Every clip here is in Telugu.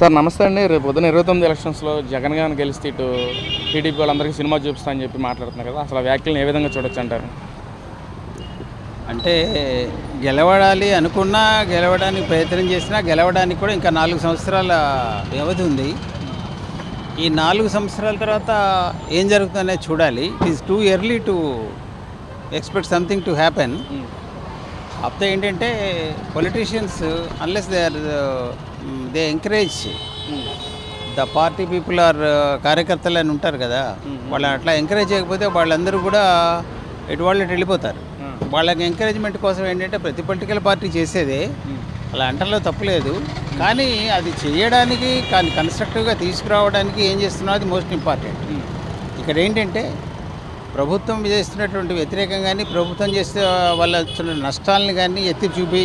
సార్ నమస్తే అండి. రేపు పొద్దున ఇరవై తొమ్మిది ఎలక్షన్స్లో జగన్ గారిని గెలిస్తే ఇటు టీడీపీ వాళ్ళందరికీ సినిమా చూపిస్తా అని చెప్పి మాట్లాడుతున్నారు కదా. అసలు వ్యాఖ్యలను ఏ విధంగా చూడొచ్చు అంటారు? అంటే గెలవడాలి అనుకున్నా గెలవడానికి ప్రయత్నం చేసినా గెలవడానికి కూడా ఇంకా నాలుగు సంవత్సరాల వ్యవధి ఉంది. ఈ నాలుగు సంవత్సరాల తర్వాత ఏం జరుగుతుందనేది చూడాలి. It is too early to expect something to happen అప్పుడు ఏంటంటే politicians unless they are they encourage the party people or కార్యకర్తలు అని ఉంటారు కదా వాళ్ళు అట్లా ఎంకరేజ్ చేయకపోతే వాళ్ళందరూ కూడా ఎటు వాళ్ళు వెళ్ళిపోతారు వాళ్ళకి ఎంకరేజ్మెంట్ కోసం ఏంటంటే ప్రతి పొలిటికల్ పార్టీ చేసేదే. అలా అంటలో తప్పులేదు కానీ అది చేయడానికి కానీ కన్స్ట్రక్టివ్గా తీసుకురావడానికి ఏం చేస్తున్నా అది మోస్ట్ ఇంపార్టెంట్ ఇక్కడ ఏంటంటే ప్రభుత్వం చేస్తున్నటువంటి వ్యతిరేకం కానీ ప్రభుత్వం చేసే వల్ల వచ్చిన నష్టాలను కానీ ఎత్తి చూపి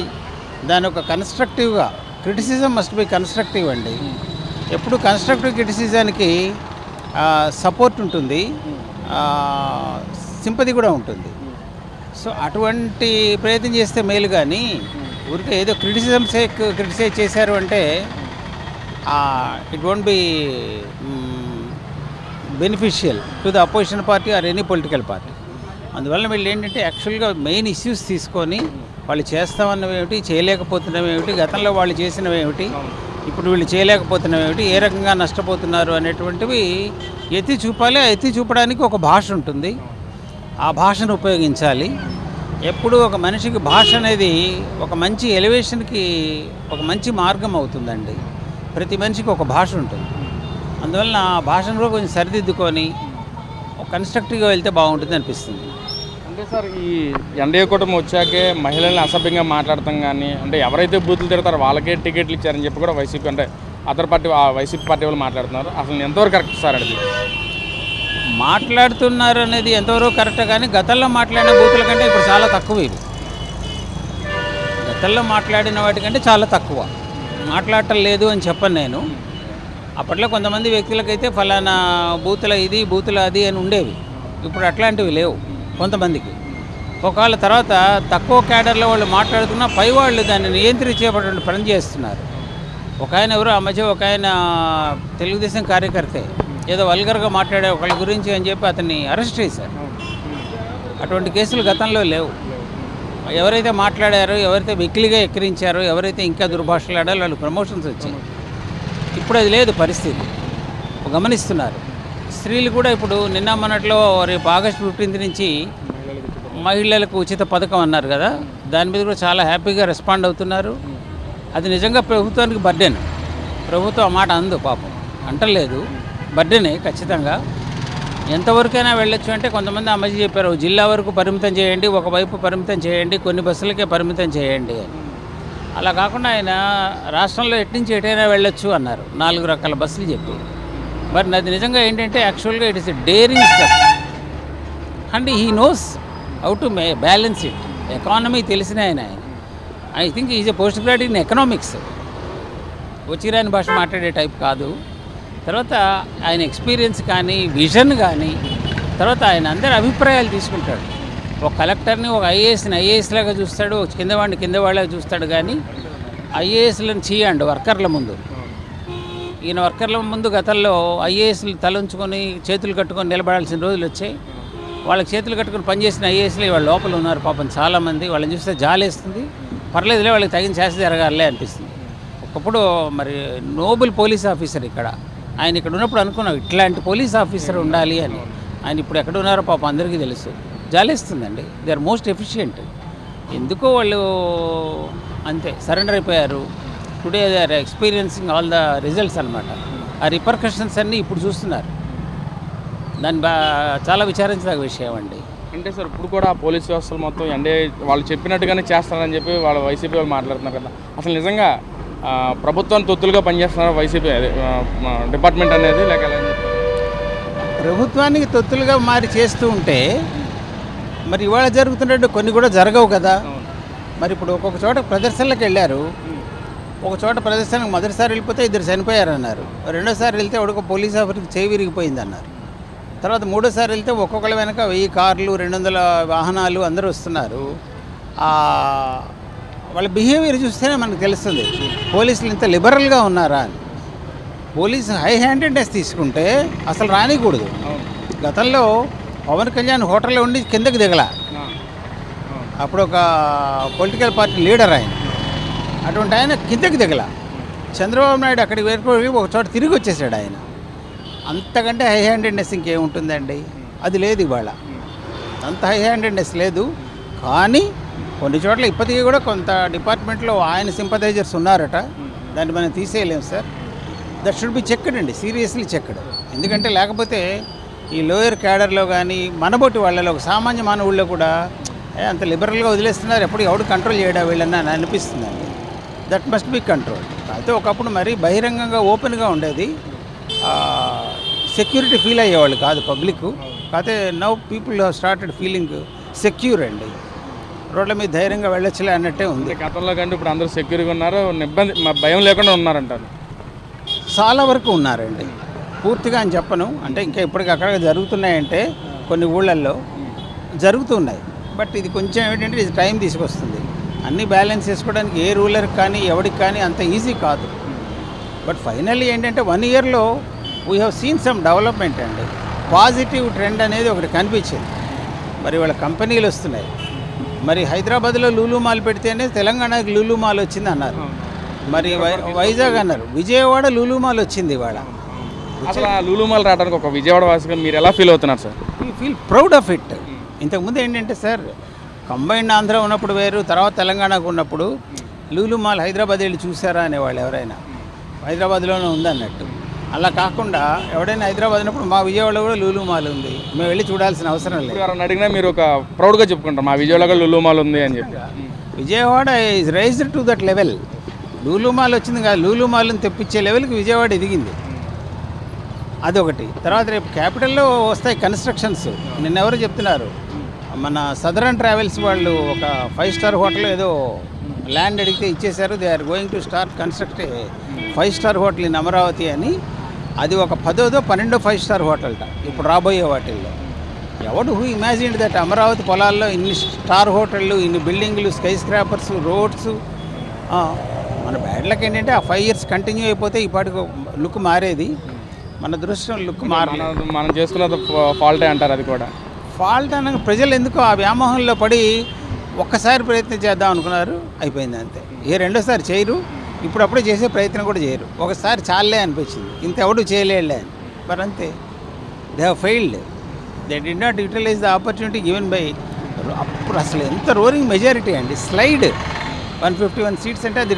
దాని ఒక కన్స్ట్రక్టివ్గా క్రిటిసిజం మస్ట్ బి కన్స్ట్రక్టివ్ అండి. ఎప్పుడు కన్స్ట్రక్టివ్ క్రిటిసిజానికి సపోర్ట్ ఉంటుంది సింపతి కూడా ఉంటుంది. సో అటువంటి ప్రయత్నం చేస్తే మేలు కానీ ఊరికే ఏదో క్రిటిసిజమ్సే క్రిటిసైజ్ చేశారు అంటే it won't be beneficial to the opposition party or any political party అందువల్ల వీళ్ళు ఏంటంటే యాక్చువల్గా మెయిన్ ఇష్యూస్ తీసుకొని వాళ్ళు చేస్తామన్నవి ఏమిటి చేయలేకపోతున్నవి ఏమిటి గతంలో వాళ్ళు చేసినవి ఏమిటి ఇప్పుడు వీళ్ళు చేయలేకపోతున్నవి ఏమిటి ఏ రకంగా నష్టపోతున్నారు అనేటువంటివి ఎత్తి చూపాలి. ఆ ఎత్తి చూపడానికి ఒక భాష ఉంటుంది. ఆ భాషను ఉపయోగించాలి. ఎప్పుడు ఒక మనిషికి భాష అనేది ఒక మంచి ఎలివేషన్కి ఒక మంచి మార్గం అవుతుందండి. ప్రతి మనిషికి ఒక భాష ఉంటుంది. అందువలన ఆ భాషను కూడా కొంచెం సరిదిద్దుకొని కన్స్ట్రక్టివ్గా వెళ్తే బాగుంటుంది అనిపిస్తుంది. అంటే సార్ ఈ ఎన్డీఏ కూటమి వచ్చాకే మహిళల్ని అసభ్యంగా మాట్లాడతాం కానీ అంటే ఎవరైతే బూతులు తిడతారో వాళ్ళకే టికెట్లు ఇచ్చారని చెప్పి కూడా వైసీపీ అంటే అదర్ పార్టీ వైసీపీ పార్టీ వాళ్ళు మాట్లాడుతున్నారు. అసలు ఎంతవరకు కరెక్ట్ సార్ అది? మాట్లాడుతున్నారు అనేది ఎంతవరకు కరెక్ట్ కానీ గతంలో మాట్లాడిన బూతుల కంటే ఇప్పుడు చాలా తక్కువ ఇవి. గతంలో మాట్లాడిన వాటికంటే చాలా తక్కువ. మాట్లాడటం లేదు అని చెప్పను నేను. అప్పట్లో కొంతమంది వ్యక్తులకైతే ఫలానా బూతుల ఇది బూతుల అది అని ఉండేవి. ఇప్పుడు అట్లాంటివి లేవు. కొంతమందికి. ఒకవేళ తర్వాత తక్కువ క్యాడర్లో వాళ్ళు మాట్లాడుతున్నా పై వాళ్ళు దాన్ని నియంత్రించేటువంటి పని చేస్తున్నారు. ఒక ఆయన ఎవరు ఆ మధ్య ఒక ఆయన తెలుగుదేశం కార్యకర్తే ఏదో వల్గర్గా మాట్లాడే ఒకళ్ళ గురించి అని చెప్పి అతన్ని అరెస్ట్ చేశారు. అటువంటి కేసులు గతంలో లేవు. ఎవరైతే మాట్లాడారో ఎవరైతే వెకిలిగా ఎక్కిరించారో ఎవరైతే ఇంకా దుర్భాషలాడారో వాళ్ళు ప్రమోషన్స్ వచ్చాయి. ఇప్పుడు అది లేదు పరిస్థితి. గమనిస్తున్నారు. స్త్రీలు కూడా ఇప్పుడు నిన్న మొన్నట్లో రేపు ఆగస్ట్ ఫిఫ్టీన్త్ నుంచి మహిళలకు ఉచిత పథకం అన్నారు కదా. దాని మీద కూడా చాలా హ్యాపీగా రెస్పాండ్ అవుతున్నారు. అది నిజంగా ప్రభుత్వానికి బర్డెన్. ప్రభుత్వం ఆ మాట అందు పాపం. అంటలేదు. బర్డెనే ఖచ్చితంగా. ఎంతవరకైనా వెళ్ళొచ్చు అంటే కొంతమంది అమలు చెప్పారు జిల్లా వరకు పరిమితం చేయండి ఒకవైపు పరిమితం చేయండి కొన్ని బస్సులకే పరిమితం చేయండి అని. అలా కాకుండా ఆయన రాష్ట్రంలో ఎట్నుంచి ఎటైనా వెళ్ళొచ్చు అన్నారు. నాలుగు రకాల బస్సులు చెప్పి. మరి అది నిజంగా ఏంటంటే యాక్చువల్గా it is daring step and he knows how to may balance it economy తెలిసిన ఆయన ఆయన. I think is a post grad in economics వచ్చిరాని భాష మాట్లాడే టైప్ కాదు. తర్వాత ఆయన ఎక్స్పీరియన్స్ కానీ విజన్ కానీ తర్వాత ఆయన అందరి అభిప్రాయాలు తీసుకుంటాడు. ఒక కలెక్టర్ని ఒక ఐఏఎస్ని ఐఏఎస్ లాగా చూస్తాడు కింద వాడిని కింద వాళ్ళగా చూస్తాడు కానీ ఐఏఎస్లను చేయండి వర్కర్ల ముందు. ఈయన వర్కర్ల ముందు గతంలో ఐఏఎస్లు తలంచుకొని చేతులు కట్టుకొని నిలబడాల్సిన రోజులు వచ్చాయి. వాళ్ళకి చేతులు కట్టుకొని పనిచేసిన ఐఏఎస్లు వాళ్ళ లోపల ఉన్నారు పాపం చాలామంది. వాళ్ళని చూస్తే జాలేస్తుంది. పర్లేదులే వాళ్ళకి తగిన చేసి జరగాలే అనిపిస్తుంది. ఒకప్పుడు మరి నోబుల్ పోలీస్ ఆఫీసర్ ఇక్కడ. ఆయన ఇక్కడ ఉన్నప్పుడు అనుకున్నాం ఇట్లాంటి పోలీస్ ఆఫీసర్ ఉండాలి అని. ఆయన ఇప్పుడు ఎక్కడ ఉన్నారో పాపం అందరికీ తెలుసు. జాలేస్తుందండి. They are most efficient. ఎందుకో వాళ్ళు అంతే సరెండర్ అయిపోయారు. Today they are experiencing all the results అనమాట ఆ రిపర్కషన్స్ అన్నీ ఇప్పుడు చూస్తున్నారు. దాన్ని బా చాలా విచారించదగ్గ విషయం అండి. అంటే సార్ ఇప్పుడు కూడా పోలీస్ వ్యవస్థలు మొత్తం ఎన్డీఏ వాళ్ళు చెప్పినట్టుగానే చేస్తారని చెప్పి వాళ్ళ వైసీపీ వాళ్ళు మాట్లాడుతున్నారు కదా. అసలు నిజంగా ప్రభుత్వాన్ని తొత్తులుగా పనిచేస్తున్నారు వైసీపీ డిపార్ట్మెంట్ అనేది లేక. ప్రభుత్వానికి తొత్తులుగా మారి చేస్తూ ఉంటే మరి ఇవాళ జరుగుతున్నట్టు కొన్ని కూడా జరగవు కదా. మరి ఇప్పుడు ఒక్కొక్క చోట ప్రదర్శనలకు వెళ్ళారు. ఒక చోట ప్రదర్శనకు మొదటిసారి వెళ్ళిపోతే ఇద్దరు చనిపోయారన్నారు. రెండోసారి వెళ్తే ఒక పోలీస్ ఆఫీసర్కి చేయి విరిగిపోయింది అన్నారు తర్వాత మూడోసారి వెళ్తే ఒక్కొక్కళ్ళ వెనక వెయ్యి కార్లు రెండు వందల వాహనాలు అందరూ వస్తున్నారు. వాళ్ళ బిహేవియర్ చూస్తేనే మనకు తెలుస్తుంది పోలీసులు ఇంత లిబరల్గా ఉన్నారా అని. పోలీసు హై హ్యాండెడ్నెస్ తీసుకుంటే అసలు రానికూడదు. గతంలో పవన్ కళ్యాణ్ హోటల్లో ఉండి కిందకి దిగల. అప్పుడు ఒక పొలిటికల్ పార్టీ లీడర్ ఆయన. అటువంటి ఆయన కిందకి దిగల. చంద్రబాబు నాయుడు అక్కడికి వెళ్ళిపోయి ఒక చోట తిరిగి వచ్చేసాడు ఆయన. అంతకంటే హై హ్యాండెడ్నెస్ ఇంకేముంటుందండి అది లేదు ఇవాళ. అంత హై హ్యాండెడ్నెస్ లేదు. కానీ కొన్ని చోట్ల ఇప్పటికీ కూడా కొంత డిపార్ట్మెంట్లో ఆయన సింపథైజర్స్ ఉన్నారట. దాన్ని మనం తీసేయలేము sir. That should be checked అండి సీరియస్లీ చెక్డ్. ఎందుకంటే లేకపోతే ఈ లోయర్ క్యాడర్లో కానీ మనబొట్టి వాళ్ళలో ఒక సామాన్య మానవుల్లో కూడా "ఏ, అంత లిబరల్గా వదిలేస్తున్నారు. ఎప్పుడు ఎవడు కంట్రోల్ చేయడా వీళ్ళని అని అనిపిస్తుందండి. దట్ మస్ట్ బి కంట్రోల్ అయితే ఒకప్పుడు మరీ బహిరంగంగా ఓపెన్గా ఉండేది. సెక్యూరిటీ ఫీల్ అయ్యేవాళ్ళు కాదు పబ్లిక్. కాకపోతే now people started feeling secure అండి. రోడ్ల మీద ధైర్యంగా వెళ్ళొచ్చులే అన్నట్టే ఉంది. గతంలో కంటే ఇప్పుడు అందరూ సెక్యూర్గా ఉన్నారు. ఇబ్బంది మ- భయం లేకుండా ఉన్నారంటారు. చాలా వరకు ఉన్నారండి. పూర్తిగా అని చెప్పను. అంటే ఇంకా ఇప్పటికక్కడ జరుగుతున్నాయంటే కొన్ని ఊళ్ళల్లో జరుగుతున్నాయి. బట్ ఇది కొంచెం ఏంటంటే ఇది టైం తీసుకొస్తుంది. అన్ని బ్యాలెన్స్ చేసుకోవడానికి ఏ రూలర్కి కానీ ఎవరికి కానీ అంత ఈజీ కాదు. బట్ ఫైనల్లీ ఏంటంటే వన్ ఇయర్లో we have seen some development అండి. పాజిటివ్ ట్రెండ్ అనేది ఒకటి కనిపించింది. మరి వాళ్ళ కంపెనీలు వస్తున్నాయి. మరి హైదరాబాద్లో లూలు మాల్ పెడితేనే తెలంగాణకి లూలు మాల్ వచ్చింది అన్నారు. మరి వైజాగ్ అన్నారు. విజయవాడ లూలు మాల్ వచ్చింది ఇవాళ. అసలు ఆ లూలుమాల్ రావడానికి ఒక విజయవాడ వాసిగా మీరు ఎలా ఫీల్ అవుతున్నారు sir feel proud of it ఇంతకుముందు ఏంటంటే సార్ కంబైన్డ్ ఆంధ్ర ఉన్నప్పుడు వేరు తర్వాత తెలంగాణకు ఉన్నప్పుడు లూలు మాల్ హైదరాబాద్ వెళ్ళి చూసారా అనేవాళ్ళు ఎవరైనా? హైదరాబాద్లోనే ఉందన్నట్టు. అలా కాకుండా ఎవడైనా హైదరాబాద్ ఉన్నప్పుడు మా విజయవాడలో కూడా లూలు మాల్ ఉంది. మేము వెళ్ళి చూడాల్సిన అవసరం లేదు. ఎవరైనా అడిగినా మీరు ఒక ప్రౌడ్గా చెప్పుకుంటారు మా విజయవాడలో లూలుమాల్ ఉంది అని చెప్పి. Vijayawada is raised to that level Lulu mall వచ్చింది కాదు లూలు మాల్ని తెప్పించే లెవెల్కి విజయవాడ ఎదిగింది. అదొకటి. తర్వాత రేపు క్యాపిటల్లో వస్తాయి కన్స్ట్రక్షన్స్ నిన్నెవరు చెప్తున్నారు? మన సదరన్ ట్రావెల్స్ వాళ్ళు ఒక ఫైవ్ స్టార్ హోటల్ ఏదో ల్యాండ్ అడిగితే ఇచ్చేశారు. They are going to start construct five star hotel in Amaravati అని. అది ఒక పదోదో పన్నెండో ఫైవ్ స్టార్ హోటల్ట ఇప్పుడు రాబోయే వాటిల్లో. ఎవడు హూ ఇమాజిన్ దట్ అమరావతి పొలాల్లో ఇన్ని స్టార్ హోటళ్ళు ఇన్ని బిల్డింగ్లు స్కై స్క్రాపర్స్ రోడ్స్ మన బ్యాడ్లకి ఏంటంటే ఆ ఫైవ్ ఇయర్స్ కంటిన్యూ అయిపోతే ఇప్పటికి లుక్ మారేది. మన దృష్టం లుక్ మారలేదు. మనం మనం చేసుకున్న ఫాల్టే అంటారు అది కూడా. ఫాల్ట్ అనగా ప్రజలు ఎందుకో ఆ వ్యామోహంలో పడి ఒక్కసారి ప్రయత్నం చేద్దాం అనుకున్నారు అయిపోయింది అంతే. ఏ రెండోసారి చేయరు ఇప్పుడప్పుడే చేసే ప్రయత్నం కూడా చేయరు. ఒకసారి చాలే అనిపించింది. ఇంత ఎవడు చేయలేడులే అని. మరి అంతే. They have failed they did not utilize the opportunity given by అప్పుడు అసలు ఎంత రోరింగ్ మెజారిటీ అండి. Slide one fifty one seats అంటే అది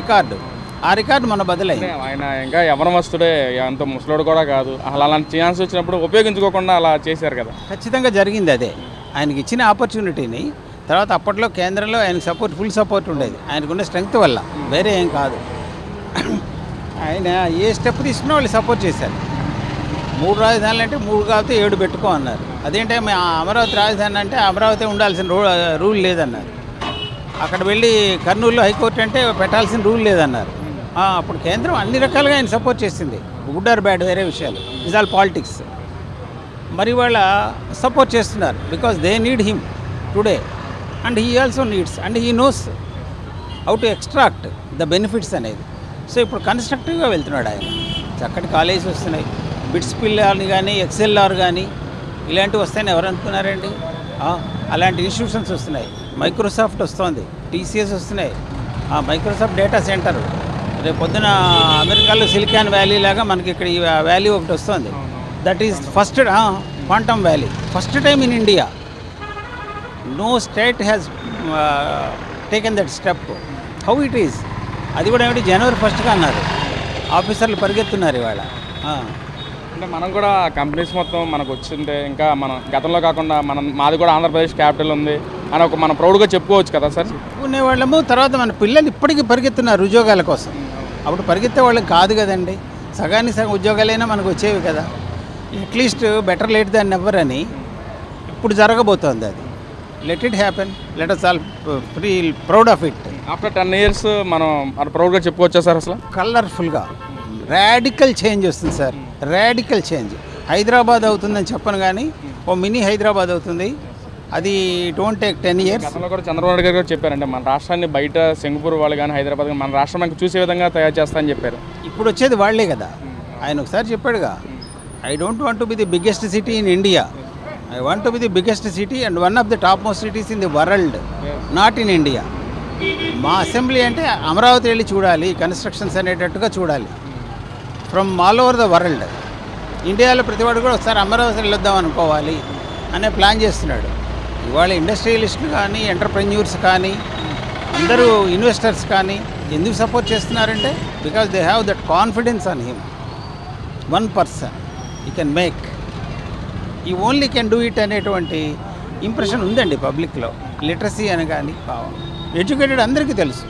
రికార్డు. ఆ రికార్డు మన బదులైంది అంటే ఆయన ఇంకా ఎవరం వస్తుడే అంత ముసలోడు కూడా కాదు. అసలు అలాంటి ఛాన్స్ వచ్చినప్పుడు ఉపయోగించుకోకుండా అలా చేశారు కదా. ఖచ్చితంగా జరిగింది అదే. ఆయనకి ఇచ్చిన ఆపర్చునిటీని తర్వాత అప్పట్లో కేంద్రంలో ఆయనకు సపోర్ట్ ఫుల్ సపోర్ట్ ఉండేది. ఆయనకున్న స్ట్రెంగ్త్ వల్ల. వేరే ఏం కాదు. ఆయన ఏ స్టెప్ తీసుకున్నా వాళ్ళు సపోర్ట్ చేశారు. మూడు రాజధానులు అంటే మూడు కాకపోతే ఏడు పెట్టుకో అన్నారు. అదేంటే అమరావతి రాజధాని అంటే అమరావతి ఉండాల్సిన రూ రూల్ లేదన్నారు. అక్కడ వెళ్ళి కర్నూలులో హైకోర్టు అంటే పెట్టాల్సిన రూల్ లేదన్నారు. అప్పుడు కేంద్రం అన్ని రకాలుగా ఆయన సపోర్ట్ చేసింది. గుడ్ ఆర్ బ్యాడ్ వేరే విషయాలు. ఇస్ ఆల్ పాలిటిక్స్ మరి వాళ్ళ సపోర్ట్ చేస్తున్నారు. Because they need him today and he also needs and he knows how to extract the benefits అనేది. సో ఇప్పుడు కన్స్ట్రక్టివ్గా వెళ్తున్నాడు ఆయన. చక్కటి కాలేజ్ వస్తున్నాయి. బిట్స్ పిల్లర్ని కానీ ఎక్సెల్ఆర్ కానీ ఇలాంటివి వస్తాయని ఎవరు అనుకున్నారండి? అలాంటి ఇన్స్టిట్యూషన్స్ వస్తున్నాయి. మైక్రోసాఫ్ట్ వస్తుంది. టీసీఎస్ వస్తున్నాయి. మైక్రోసాఫ్ట్ డేటా సెంటర్ రేపు పొద్దున అమెరికాలో సిలికాన్ వ్యాలీ లాగా మనకి ఇక్కడ ఈ వ్యాలీ ఒకటి వస్తుంది. That is first quantum valley first time in India no state has taken that step how it is అది కూడా ఏమిటి? జనవరి ఫస్ట్గా అన్నారు. ఆఫీసర్లు పరిగెత్తున్నారు ఇవాళ. అంటే మనం కూడా కంపెనీస్ మొత్తం మనకు వచ్చింటే ఇంకా మనం గతంలో కాకుండా మనం మాది కూడా ఆంధ్రప్రదేశ్ క్యాపిటల్ ఉంది అని ఒక మనం ప్రౌడ్గా చెప్పుకోవచ్చు కదా సార్? వాళ్ళము తర్వాత మన పిల్లలు ఇప్పటికీ పరిగెత్తున్నారు ఉద్యోగాల కోసం. అప్పుడు పరిగెత్తే వాళ్ళకి కాదు కదండి. సగానికి సగం ఉద్యోగాలైనా మనకు వచ్చేవి కదా. At least better late than never అని ఇప్పుడు జరగబోతోంది అది. Let it happen let us all free proud of it after ten years మనం ప్రౌడ్గా చెప్పుకోవచ్చా సార్ అసలు? కలర్ఫుల్గా రాడికల్ చేంజ్ వస్తుంది సార్. Radical change. హైదరాబాద్ అవుతుందని చెప్పను కానీ ఓ మినీ హైదరాబాద్ అవుతుంది. అది డోంట్ టేక్ టెన్ ఇయర్స్. గతంలో కూడా చంద్రబాబు నాయుడు గారు కూడా చెప్పారంటే మన రాష్ట్రాన్ని బయట సింగపూర్ వాళ్ళు కానీ హైదరాబాద్ మన రాష్ట్రం మనకు చూసే విధంగా తయారు చేస్తా అని చెప్పారు. ఇప్పుడు వచ్చేది వాళ్ళే కదా. ఆయన ఒకసారి చెప్పాడుగా I don't want to be the biggest city in India I want to be the biggest city and one of the top most cities in the world not in India మా అసెంబ్లీ అంటే అమరావతి వెళ్ళి చూడాలి కన్స్ట్రక్షన్స్ అనేటట్టుగా చూడాలి. From all over the world ఇండియాలో ప్రతివాడు కూడా ఒకసారి అమరావతి వెళ్ళొద్దాం అనుకోవాలి అనే ప్లాన్ చేస్తున్నాడు. ఇవాళ ఇండస్ట్రియలిస్టులు కానీ ఎంటర్ప్రెన్యూర్స్ కానీ అందరూ ఇన్వెస్టర్స్ కానీ ఎందుకు సపోర్ట్ చేస్తున్నారంటే because they have that confidence on him one person he can make he only can do it అనేటువంటి ఇంప్రెషన్ ఉందండి పబ్లిక్లో లిటరసీ అని కానీ ఎడ్యుకేటెడ్ అందరికీ తెలుసు.